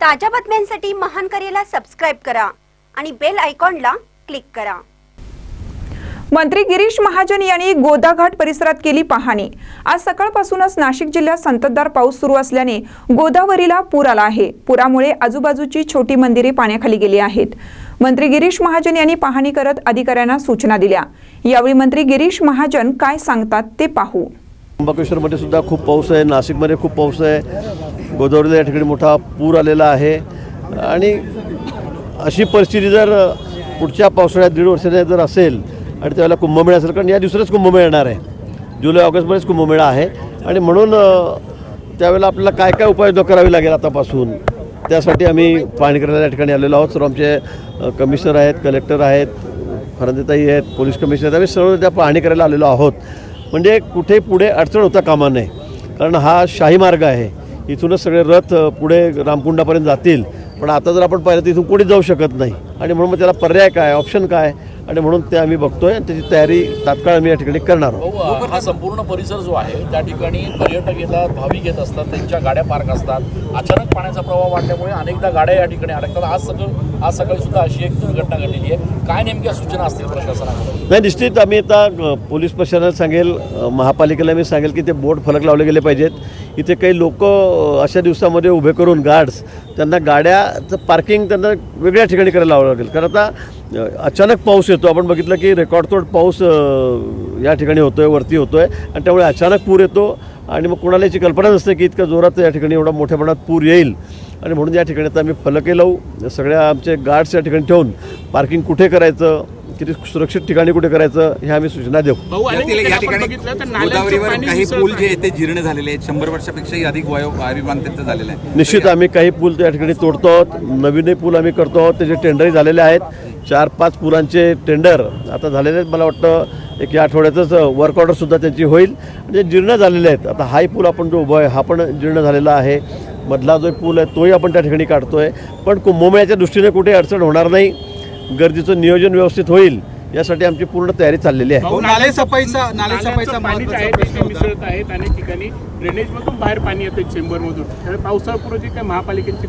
ताज्या बातम्यांसाठी महान करेला सबस्क्राईब करा आणि बेल आयकॉनला क्लिक करा. मंत्री गिरीश महाजन यांनी गोदाघाट परिसरात केली पाहणी. आज सकाळपासूनच नाशिक जिल्ह्यात संततधार पाऊस सुरू असल्याने गोदावरीला पूर आला आहे. पुरामुळे आजूबाजूची छोटी मंदिरे पाण्याखाली गेली आहेत. मंत्री गिरीश महाजन यांनी पाहणी करत अधिकाऱ्यांना सूचना दिल्या. यावेळी मंत्री गिरीश महाजन काय सांगतात ते पाहू. त्र्यंबकेश्वरमध्ये सुद्धा खूप पाऊस आहे. नाशिकमध्ये खूप पाऊस आहे. गोदावरीला या ठिकाणी मोठा पूर आलेला आहे. आणि अशी परिस्थिती जर पुढच्या पावसाळ्यात दीड वर्षाने जर असेल आणि त्यावेळेला कुंभमेळा असेल कारण या दिवसालाच कुंभमेळा येणार आहे. जुलै ऑगस्टमध्येच कुंभमेळा आहे. आणि म्हणून त्यावेळेला आपल्याला काय काय उपाययोजना करावी लागेल आतापासून त्यासाठी आम्ही पाहणी करायला या ठिकाणी आलेलो आहोत. सर्व आमचे कमिशनर आहेत कलेक्टर आहेत फरंदेताई आहेत पोलीस कमिशनर आहेत. आम्ही सर्व त्या पाहणी करायला आलेलो आहोत. म्हणजे कुठे पुढे अडचण होता कामा नये कारण हा शाही मार्ग आहे. इथूनच सगळे रथ पुढे रामकुंडापर्यंत जातील. पण आता जर आपण पाहिलं तर इथून कोणी जाऊ शकत नाही. आणि म्हणून मग त्याला पर्याय काय? ऑप्शन काय? आणि म्हणून ते आम्ही बघतोय. आणि त्याची तयारी तात्काळ आम्ही या ठिकाणी करणार आहोत. भाऊ हा संपूर्ण परिसर जो आहे त्या ठिकाणी पर्यटक येतात भाविक येत असतात त्यांच्या गाड्या पार्क असतात. अचानक पाण्याचा प्रवाह वाढल्यामुळे अनेकदा गाड्या या ठिकाणी अडकतात. आज सगळं आज सकाळी सुद्धा अशी एक दुर्घटना घडलेली आहे. काय नेमक्या सूचना असतील प्रशासनाकडून? नाही निश्चित आम्ही आता पोलीस प्रशासनाला सांगेल महापालिकेला मी सांगेल की ते बोर्ड फलक लावले गेले पाहिजेत. इथे काही लोक अशा दिवसामध्ये उभे करून गार्ड्स त्यांना गाड्याचं पार्किंग त्यांना वेगळ्या ठिकाणी करायला लावावं लागेल. कारण आता अचानक पाऊस येतो. आपण बघितलं की रेकॉर्डतोड पाऊस या ठिकाणी होतो आहे वरती होतो आहे आणि त्यामुळे अचानक पूर येतो. आणि मग कोणाला याची कल्पना नसते की इतकं जोरात या ठिकाणी एवढा मोठ्या प्रमाणात पूर येईल. आणि म्हणून या ठिकाणी आता आम्ही फलके लावू. सगळ्या आमचे गार्ड्स या ठिकाणी ठेवून पार्किंग कुठे करायचं? किती सुरक्षित ठिकाणी कुठे करायचं ह्या आम्ही सूचना देऊ. भाऊ या ठिकाणी गोदावरीवर काही पूल जे आहे. आहेत ते जीर्ण झालेले आहेत. शंभर वर्षापेक्षाही अधिक वयो आयुर्मान त्यांचं झालेलं आहे. निश्चित आम्ही काही पूल त्या ठिकाणी तोडतो आहोत नवीनही पूल आम्ही करतो आहोत. त्याचे टेंडरही झालेले आहेत चार पाच पुलांचे टेंडर आता झालेले आहेत. मला वाटतं एक या आठवड्यातच वर्क ऑर्डरसुद्धा त्यांची होईल. म्हणजे जीर्ण झालेले आहेत. आता हाही पूल आपण जो उभा आहे हा पण जीर्ण झालेला आहे. मधला जो पूल आहे तोही आपण त्या ठिकाणी काढतोय. पण कुंभमेळ्याच्या दृष्टीने कुठे अडचण होणार नाही. गर्दीचं नियोजन व्यवस्थित होईल यासाठी आमची पूर्ण तयारी चाललेली आहे नाले सफाईचा नाले सफाईचा. मिसळत आहेत अनेक ठिकाणी ड्रेनेजमधून बाहेर पाणी येतं चेंबरमधून त्यामुळे पावसाळ्यापूर्वी जे काही महापालिकेची